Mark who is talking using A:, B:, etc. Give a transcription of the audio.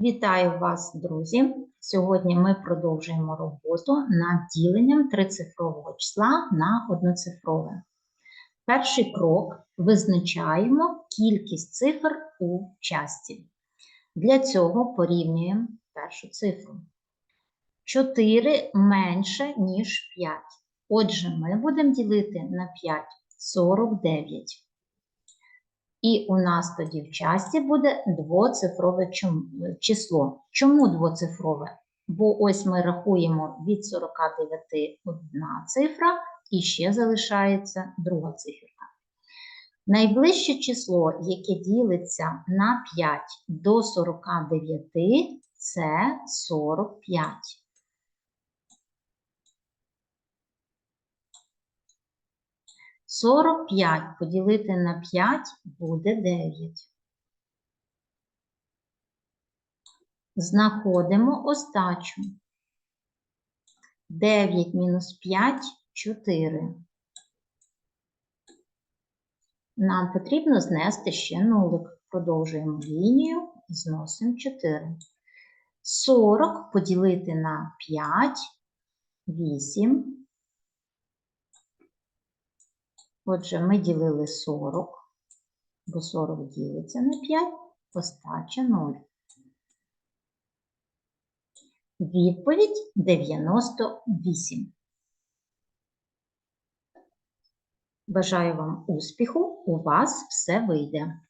A: Вітаю вас, друзі! Сьогодні ми продовжуємо роботу над діленням трицифрового числа на одноцифрове. Перший крок визначаємо кількість цифр у часті. Для цього порівнюємо першу цифру. 4 менше, ніж 5. Отже, ми будемо ділити на 5 49. І у нас тоді в часті буде двоцифрове число. Чому двоцифрове? Бо ось ми рахуємо від 49 одна цифра, і ще залишається друга циферка. Найближче число, яке ділиться на 5 до 49, це 45. Сорок п'ять поділити на 5 буде 9. Знаходимо остачу. 9 мінус 5 – 4. Нам потрібно знести ще нулик. Продовжуємо лінію, і зносимо 4. 40 поділити на 5 – 8. Отже, ми ділили 40, бо 40 ділиться на 5, остача 0. Відповідь 98. Бажаю вам успіху, у вас все вийде.